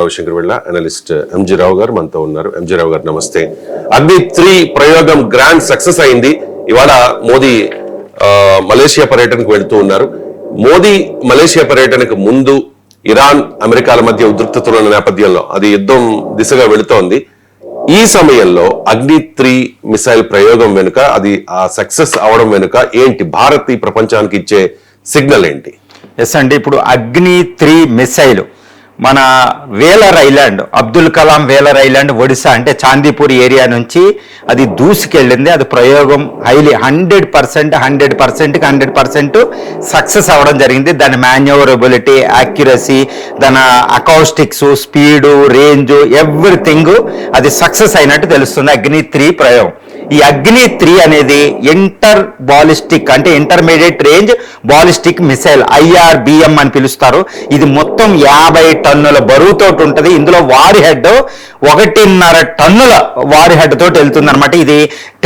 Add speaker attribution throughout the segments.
Speaker 1: రవిశంకర్ వెళ్ళ analyst MG రావు గారు మనతో ఉన్నారు. ఎంజి రావు గారు నమస్తే. అగ్ని త్రీ ప్రయోగం గ్రాండ్ సక్సెస్ అయింది. ఇవాళ మోదీ మలేషియా పర్యటనకు వెళుతూ ఉన్నారు. మోదీ మలేషియా పర్యటనకు ముందు ఇరాన్ అమెరికాల మధ్య ఉద్రిక్తతలు ఉన్న నేపథ్యంలో అది యుద్ధం దిశగా వెళుతోంది. ఈ సమయంలో అగ్ని త్రీ మిసైల్ ప్రయోగం వెనుక అది ఆ సక్సెస్ అవడం వెనుక ఏంటి? భారత్ ఈ ప్రపంచానికి ఇచ్చే సిగ్నల్ ఏంటి?
Speaker 2: ఎస్ అండి ఇప్పుడు అగ్ని త్రీ మిసైల్ మన Wheeler island Abdul Kalam Wheeler island Odisha అంటే చాందీపూర్ ఏరియా నుంచి అది దూసుకెళ్ళింది. అది ప్రయోగం హైలీ హండ్రెడ్ పర్సెంట్ హండ్రెడ్ పర్సెంట్కి హండ్రెడ్ పర్సెంట్ సక్సెస్ అవ్వడం జరిగింది. దాని మాన్యువరబిలిటీ యాక్యురసీ దాని అకౌస్టిక్స్ స్పీడు రేంజ్ ఎవ్రీథింగ్ అది సక్సెస్ అయినట్టు తెలుస్తుంది. అగ్ని త్రీ ప్రయోగం. ఈ అగ్ని త్రీ అనేది ఇంటర్ బాలిస్టిక్ అంటే intermediate range ballistic missile IRBM అని పిలుస్తారు. ఇది మొత్తం యాభై టన్నుల బరువుతో ఉంటుంది. ఇందులో వారి హెడ్ ఒకటిన్నర టన్నుల వారి హెడ్ తోటి వెళ్తుంది అనమాట ఇది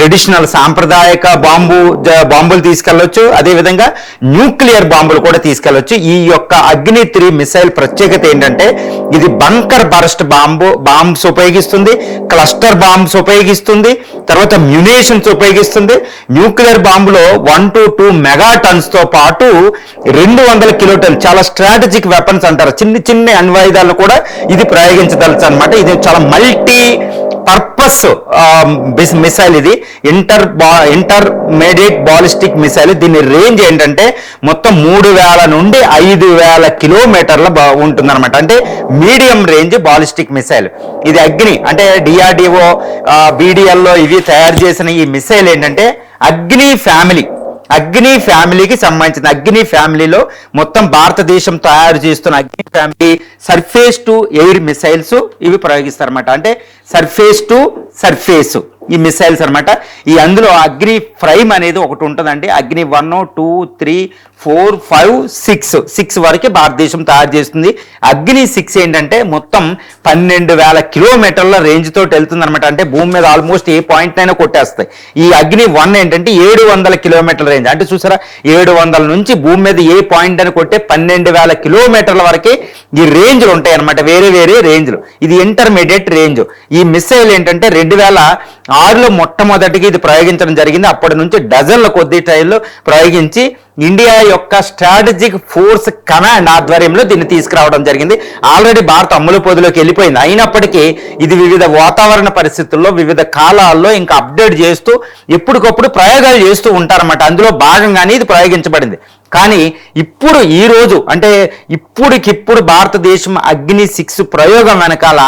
Speaker 2: ట్రెడిషనల్ సాంప్రదాయక బాంబు బాంబులు తీసుకెళ్ళొచ్చు అదేవిధంగా న్యూక్లియర్ బాంబులు కూడా తీసుకెళ్ళొచ్చు ఈ యొక్క అగ్ని త్రీ మిసైల్ ప్రత్యేకత ఏంటంటే ఇది బంకర్ బరస్ట్ బాంబు బాంబ్స్ ఉపయోగిస్తుంది క్లస్టర్ బాంబ్స్ ఉపయోగిస్తుంది తర్వాత మ్యునేషన్స్ ఉపయోగిస్తుంది. న్యూక్లియర్ బాంబులో వన్ టు టూ మెగా టన్స్తో పాటు రెండు వందల కిలోటన్ చాలా స్ట్రాటజిక్ వెపన్స్ అంటారు. చిన్న చిన్న అణ్వాయుధాలను కూడా ఇది ప్రయోగించదలచ్చు అనమాట ఇది చాలా మల్టీ పర్పస్ మిసైల్ um, ఇది. ఇంటర్ బా ఇంటర్మీడియట్ బాలిస్టిక్ మిసైల్ దీని రేంజ్ ఏంటంటే మొత్తం మూడు వేల నుండి ఐదు వేల కిలోమీటర్ల ఉంటుందన్నమాట. అంటే మీడియం రేంజ్ బాలిస్టిక్ మిసైల్ ఇది అగ్ని. అంటే డిఆర్డిఓ బీడిఎల్లో ఇవి తయారు చేసిన ఈ మిసైల్ ఏంటంటే అగ్ని ఫ్యామిలీ అగ్ని ఫ్యామిలీకి సంబంధించిన అగ్ని ఫ్యామిలీలో మొత్తం భారతదేశం తయారు చేస్తున్న Agni family surface to air missiles ఇవి ప్రయోగిస్తారన్నమాట. అంటే సర్ఫేస్ టు సర్ఫేస్ ఈ మిసైల్స్ అనమాట ఈ అందులో అగ్ని ప్రైమ్ అనేది ఒకటి ఉంటుందండి. Agni one two three four five six. Six వరకు భారతదేశం తయారు చేస్తుంది. అగ్ని సిక్స్ ఏంటంటే మొత్తం పన్నెండు వేల కిలోమీటర్ల రేంజ్ తోటి వెళ్తుంది అనమాట అంటే భూమి మీద ఆల్మోస్ట్ ఏ పాయింట్ అయినా కొట్టేస్తాయి. ఈ అగ్ని వన్ ఏంటంటే ఏడు వందల కిలోమీటర్ల రేంజ్ అంటే చూసారా? ఏడు వందల నుంచి భూమి మీద ఏ పాయింట్ అని కొట్టే పన్నెండు వేల కిలోమీటర్ల వరకు ఈ రేంజ్లు ఉంటాయి అనమాట వేరే వేరే రేంజ్లు ఇది ఇంటర్మీడియట్ రేంజ్ ఈ మిసైల్ ఏంటంటే రెండు వేల ఆరులో మొట్టమొదటికి ఇది ప్రయోగించడం జరిగింది. అప్పటి నుంచి డజన్ల కొద్ది టైంలో ప్రయోగించి ఇండియా యొక్క స్ట్రాటజిక్ ఫోర్స్ కమాండ్ ఆధ్వర్యంలో దీన్ని తీసుకురావడం జరిగింది. ఆల్రెడీ భారత్ అమ్ముల పొదిలోకి వెళ్ళిపోయింది. అయినప్పటికీ ఇది వివిధ వాతావరణ పరిస్థితుల్లో వివిధ కాలాల్లో ఇంకా అప్డేట్ చేస్తూ ఎప్పటికప్పుడు ప్రయోగాలు చేస్తూ ఉంటారన్నమాట. అందులో భాగంగానే ఇది ప్రయోగించబడింది. కానీ ఇప్పుడు ఈ రోజు అంటే ఇప్పుడికిప్పుడు భారతదేశం అగ్ని సిక్స్ ప్రయోగం వెనకాల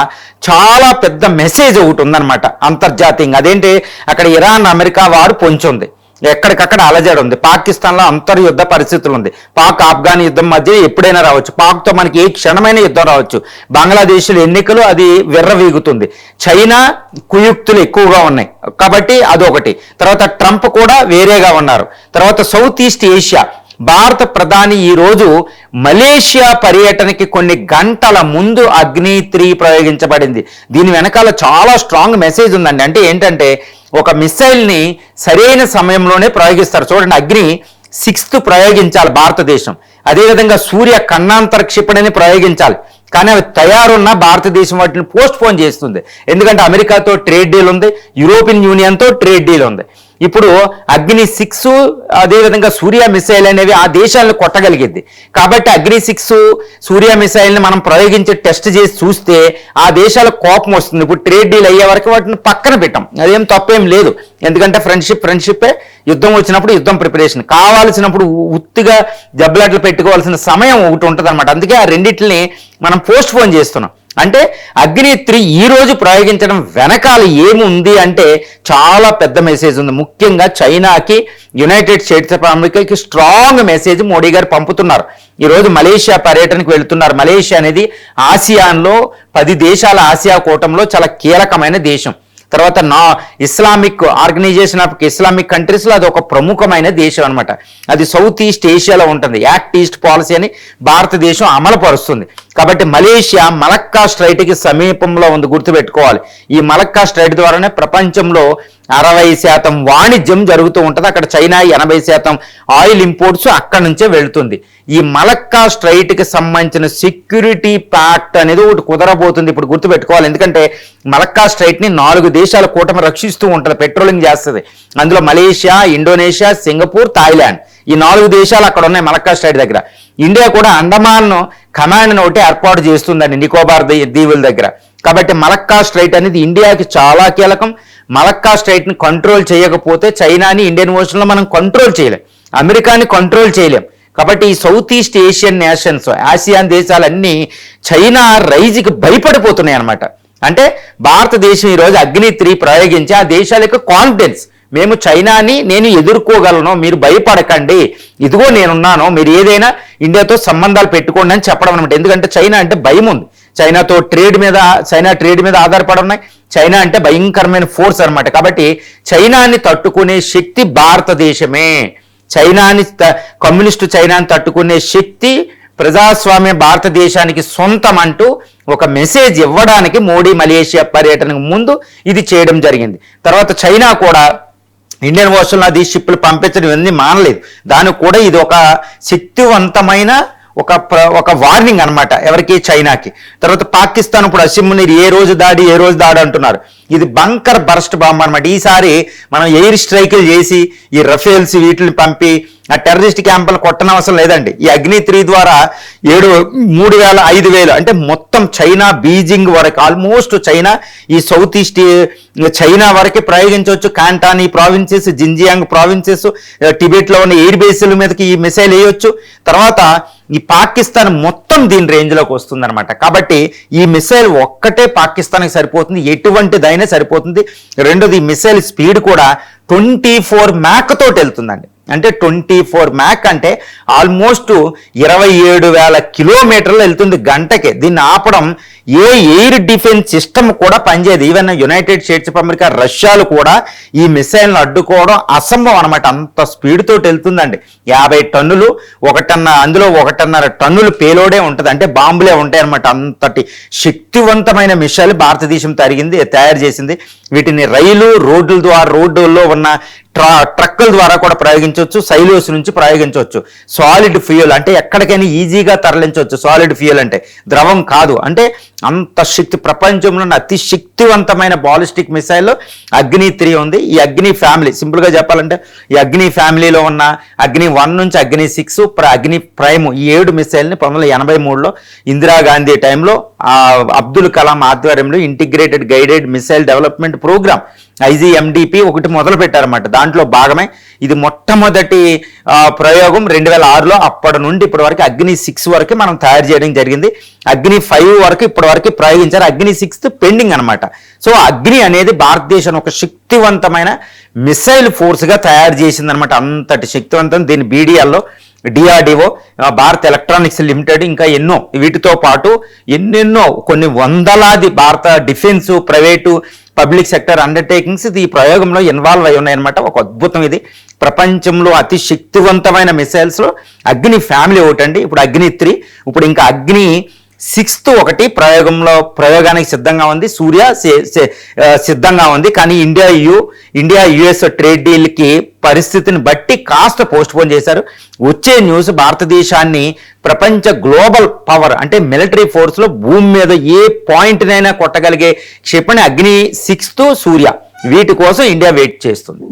Speaker 2: చాలా పెద్ద మెసేజ్ ఒకటి ఉందన్నమాట అంతర్జాతీయంగా. అదేంటి? అక్కడ ఇరాన్ అమెరికా వారు పొంచుంది. ఎక్కడికక్కడ అలజడి ఉంది. పాకిస్తాన్లో అంతర్యుద్ధ పరిస్థితులు ఉంది. పాక్ ఆఫ్ఘాన్ యుద్ధం మధ్య ఎప్పుడైనా రావచ్చు. పాక్తో మనకి ఏ క్షణమైన యుద్ధం రావచ్చు. బంగ్లాదేశ్లో ఎన్నికలు అది విర్రవీగుతుంది. చైనా కుయుక్తులు ఎక్కువగా ఉన్నాయి. కాబట్టి అదొకటి. తర్వాత ట్రంప్ కూడా వేరేగా ఉన్నారు. తర్వాత సౌత్ ఈస్ట్ ఏషియా. భారత ప్రధాని ఈ రోజు మలేషియా పర్యటనకి కొన్ని గంటల ముందు అగ్ని త్రీ ప్రయోగించబడింది. దీని వెనకాల చాలా స్ట్రాంగ్ మెసేజ్ ఉందండి. అంటే ఏంటంటే ఒక మిసైల్ని సరైన సమయంలోనే ప్రయోగిస్తారు. చూడండి అగ్ని సిక్స్త్ ప్రయోగించాలి భారతదేశం. అదేవిధంగా సూర్య కన్నాంతర క్షిపణిని ప్రయోగించాలి. కానీ అవి తయారున్న భారతదేశం వాటిని పోస్ట్ పోన్ చేస్తుంది. ఎందుకంటే అమెరికాతో ట్రేడ్ డీల్ ఉంది యూరోపియన్ యూనియన్తో ట్రేడ్ డీల్ ఉంది. ఇప్పుడు అగ్ని సిక్స్ అదేవిధంగా సూర్య మిసైల్ అనేవి ఆ దేశాలను కొట్టగలిగింది. కాబట్టి అగ్ని సిక్స్ సూర్య మిసైల్ని మనం ప్రయోగించి టెస్ట్ చేసి చూస్తే ఆ దేశాల కోపం వస్తుంది. ఇప్పుడు ట్రేడ్ డీల్ అయ్యే వరకు వాటిని పక్కన పెట్టాం. అదేం తప్పేం లేదు. ఎందుకంటే ఫ్రెండ్షిప్ ఫ్రెండ్షిప్పే. యుద్ధం వచ్చినప్పుడు యుద్ధం ప్రిపరేషన్. కావాల్సినప్పుడు ఉత్తిగా జబ్బలాట్లు పెట్టుకోవాల్సిన సమయం ఒకటి ఉంటుంది అనమాట అందుకే ఆ రెండింటిని మనం పోస్ట్ పోన్ చేస్తున్నాం. అంటే అగ్నిత్రి ఈ రోజు ప్రయోగించడం వెనకాల ఏముంది అంటే చాలా పెద్ద మెసేజ్ ఉంది. ముఖ్యంగా చైనాకి యునైటెడ్ స్టేట్స్ ఆఫ్ అమెరికాకి స్ట్రాంగ్ మెసేజ్ మోడీ గారు పంపుతున్నారు. ఈ రోజు మలేషియా పర్యటనకు వెళుతున్నారు. మలేషియా అనేది ఆసియాన్లో పది దేశాల ఆసియా కూటంలో చాలా కీలకమైన దేశం. తర్వాత నా ఇస్లామిక్ ఆర్గనైజేషన్ ఆఫ్ ఇస్లామిక్ కంట్రీస్లో అది ఒక ప్రముఖమైన దేశం అనమాట అది సౌత్ ఈస్ట్ ఏషియాలో ఉంటుంది. యాక్ట్ ఈస్ట్ పాలసీ అని భారతదేశం అమలు పరుస్తుంది కాబట్టి మలేషియా మలక్కా స్ట్రైట్కి సమీపంలో ఉంది గుర్తుపెట్టుకోవాలి. ఈ మలక్కా స్ట్రైట్ ద్వారానే ప్రపంచంలో అరవై శాతం వాణిజ్యం జరుగుతూ ఉంటుంది. అక్కడ చైనా ఎనభై శాతం ఆయిల్ ఇంపోర్ట్స్ అక్కడి నుంచే వెళుతుంది. ఈ మలక్కా స్ట్రైట్కి సంబంధించిన సెక్యూరిటీ ప్యాక్ట్ అనేది ఒకటి కుదరబోతుంది. ఇప్పుడు గుర్తుపెట్టుకోవాలి. ఎందుకంటే మలక్కా స్ట్రైట్ని నాలుగు దేశాల కూటమి రక్షిస్తూ ఉంటుంది. పెట్రోలింగ్ చేస్తుంది. అందులో మలేషియా ఇండోనేషియా సింగపూర్ థాయిలాండ్. ఈ నాలుగు దేశాలు అక్కడ ఉన్నాయి మలక్కా స్ట్రైట్ దగ్గర. ఇండియా కూడా అండమాన్ కమాండ్ను ఒకటి ఏర్పాటు చేస్తుందండి నికోబార్ దీవుల దగ్గర. కాబట్టి మలక్కా స్ట్రైట్ అనేది ఇండియాకి చాలా కీలకం. మలక్కా స్ట్రైట్ని కంట్రోల్ చేయకపోతే చైనాని ఇండియన్ ఓషన్లో మనం కంట్రోల్ చేయలేం. అమెరికాని కంట్రోల్ చేయలేం. కాబట్టి ఈ South East Asian Nations ASEAN దేశాలన్నీ చైనా రైజ్కి భయపడిపోతున్నాయి అన్నమాట అంటే భారతదేశం ఈరోజు అగ్ని త్రీ ప్రయోగించి ఆ దేశాల యొక్క కాన్ఫిడెన్స్ మేము చైనాని నేను ఎదుర్కోగలను మీరు భయపడకండి. ఇదిగో నేనున్నాను మీరు ఏదైనా ఇండియాతో సంబంధాలు పెట్టుకోండి అని చెప్పడం అనమాట ఎందుకంటే చైనా అంటే భయం ఉంది. చైనాతో ట్రేడ్ మీద చైనా ట్రేడ్ మీద ఆధారపడి ఉన్నాయి. చైనా అంటే భయంకరమైన ఫోర్స్ అనమాట కాబట్టి చైనాని తట్టుకునే శక్తి భారతదేశమే. చైనాని కమ్యూనిస్టు చైనాని తట్టుకునే శక్తి ప్రజాస్వామ్య భారతదేశానికి సొంతం అంటూ ఒక మెసేజ్ ఇవ్వడానికి మోడీ మలేషియా పర్యటనకు ముందు ఇది చేయడం జరిగింది. తర్వాత చైనా కూడా ఇండియన్ ఓషన్లో అది షిప్లు పంపించడం ఇవన్నీ మానలేదు. దానికి కూడా ఇది ఒక శక్తివంతమైన ఒక ఒక వార్నింగ్ అన్నమాట ఎవరికి చైనాకి. తర్వాత పాకిస్తాన్ ఇప్పుడు అసిమ్ముని ఏ రోజు దాడి ఏ రోజు దాడి అంటున్నారు. ఇది బంకర్ బర్స్ట్ బాంబు అనమాట ఈసారి మనం ఎయిర్ స్ట్రైకులు చేసి ఈ రఫేల్స్ వీటిని పంపి ఆ టెర్రరిస్ట్ క్యాంపులు కొట్టనవసరం లేదండి. ఈ అగ్ని త్రీ ద్వారా ఏడు మూడు వేల ఐదు వేలు అంటే మొత్తం చైనా బీజింగ్ వరకు ఆల్మోస్ట్ చైనా ఈ సౌత్ ఈస్ట్ చైనా వరకు ప్రయోగించవచ్చు. కాంటానీ ప్రావిన్సెస్ జింజియాంగ్ ప్రావిన్సెస్ టిబెట్లో ఉన్న ఎయిర్ బేస్ల మీదకి ఈ మిసైల్ వేయొచ్చు. తర్వాత ఈ పాకిస్తాన్ మొత్తం దీని రేంజ్లోకి వస్తుందన్నమాట. కాబట్టి ఈ మిసైల్ ఒక్కటే పాకిస్తాన్కి సరిపోతుంది ఎటువంటిదైనా సరిపోతుంది. రెండోది ఈ మిసైల్ స్పీడ్ కూడా ట్వంటీ ఫోర్ మ్యాక్ తోటి వెళ్తుందండి. అంటే ట్వంటీ ఫోర్ మ్యాక్ అంటే ఆల్మోస్ట్ ఇరవై ఏడు వేల కిలోమీటర్లు వెళ్తుంది గంటకి. దీన్ని ఆపడం ఏ ఎయిర్ డిఫెన్స్ సిస్టమ్ కూడా పనిచేయదు. Even United States of America రష్యాలు కూడా ఈ మిసైల్ను అడ్డుకోవడం అసంభవం అనమాట అంత స్పీడ్ తోటి వెళ్తుందండి. యాభై టన్నులు ఒకటన్న అందులో ఒకటిన్నర టన్నులు పేలోడే ఉంటుంది. అంటే బాంబులే ఉంటాయి అనమాట అంతటి శక్తివంతమైన మిసైల్ భారతదేశం తరిగింది తయారు చేసింది. వీటిని రైలు రోడ్ల ద్వారా రోడ్డుల్లో ఉన్న ట్రా ట్రక్కుల ద్వారా కూడా ప్రయోగించవచ్చు సైలోస్ నుంచి ప్రయోగించవచ్చు. సాలిడ్ ఫ్యూయల్ అంటే ఎక్కడికైనా ఈజీగా తరలించవచ్చు. సాలిడ్ ఫ్యూయల్ అంటే ద్రవం కాదు. అంటే అంత శక్తి ప్రపంచంలో ఉన్న అతి శక్తివంతమైన బాలిస్టిక్ మిసైల్ అగ్ని త్రీ ఉంది. ఈ అగ్ని ఫ్యామిలీ సింపుల్గా చెప్పాలంటే ఈ అగ్ని ఫ్యామిలీలో ఉన్న అగ్ని వన్ నుంచి అగ్ని సిక్స్ అగ్ని ప్రైమ్ ఈ ఏడు మిసైల్ని పంతొమ్మిది వందల ఎనభై మూడులో ఇందిరాగాంధీ టైంలో అబ్దుల్ కలాం ఆధ్వర్యంలో integrated guided missile development programme IGMDP ఒకటి మొదలు పెట్టారన్నమాట. దాంట్లో భాగమే ఇది మొట్టమొదటి ప్రయోగం రెండు వేల ఆరులో అప్పటి నుండి ఇప్పటి వరకు అగ్ని సిక్స్ వరకు మనం తయారు చేయడం జరిగింది. అగ్ని ఫైవ్ వరకు ఇప్పటి వరకు ప్రయోగించారు. అగ్ని సిక్స్త్ పెండింగ్ అనమాట సో అగ్ని అనేది భారతదేశం ఒక శక్తివంతమైన మిసైల్ ఫోర్స్గా తయారు చేసిందనమాట అంతటి శక్తివంతం దీని బీడీఎల్లో డిఆర్డిఓ భారత్ ఎలక్ట్రానిక్స్ లిమిటెడ్ ఇంకా ఎన్నో వీటితో పాటు ఎన్నెన్నో కొన్ని వందలాది భారత defence private public sector undertakings ఇది ఈ ప్రయోగంలో ఇన్వాల్వ్ అయి ఉన్నాయన్నమాట. ఒక అద్భుతం ఇది. ప్రపంచంలో అతి శక్తివంతమైన మిసైల్స్లో అగ్ని ఫ్యామిలీ ఒకటండి. ఇప్పుడు అగ్ని త్రీ ఇప్పుడు ఇంకా అగ్ని సిక్స్త్ ఒకటి ప్రయోగంలో ప్రయోగానికి సిద్ధంగా ఉంది. సూర్య సే- సిద్ధంగా ఉంది. కానీ India U India US trade డీల్కి పరిస్థితిని బట్టి కాస్త పోస్ట్ పోన్ చేశారు. వచ్చే న్యూస్ భారతదేశాన్ని ప్రపంచ గ్లోబల్ పవర్ అంటే మిలిటరీ ఫోర్స్లో భూమి మీద ఏ పాయింట్నైనా కొట్టగలిగే క్షిపణి అగ్ని సిక్స్త్ సూర్య వీటి కోసం ఇండియా వెయిట్ చేస్తుంది.